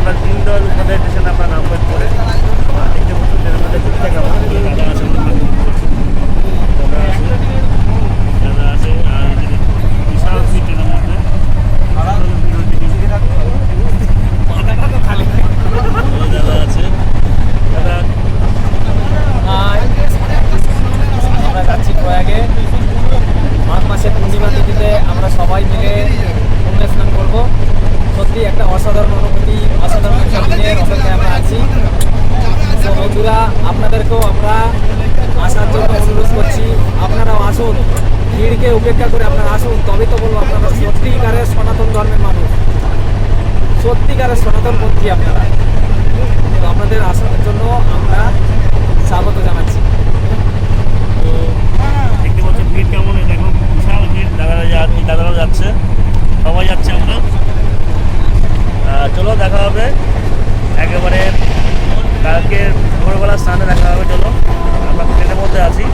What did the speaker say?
আপনার ইনডোর সাথে স্টেশন আপনার নাম ওয়েট করে আমাদের ঘুরতে আমাদের দাদা আছে। আর বিশাল সিটের মধ্যে দাদা আছে দাদা আমরা যাচ্ছি প্রয়াগে মাঘ মাসের পূর্ণিমা তিথিতে আমরা সবাই মিলে বন্ধুরা, আপনাদেরকেও আমরা আসার জন্য অনুরোধ করছি। আপনারাও আসুন। ভিড়কে উপেক্ষা করে আপনারা আসুন। তবে তো বলব আপনারা সত্যিকারের সনাতন ধর্মের মানুষ। সত্যিকারের সনাতনপন্থী আপনারা। তো আপনাদের আসার জন্য আমরা স্বাগত জানাচ্ছি। তো দেখতে পাচ্ছেন ভিড় কেমন এই দেখো বিশাল ভিড়। যাচ্ছে। সবাই যাচ্ছে আমরা। চলো, দেখা হবে। একেবারে কালকে ভোরবেলা স্নানে দেখা হবে চলো আমরা ট্রেনের মধ্যে আছি।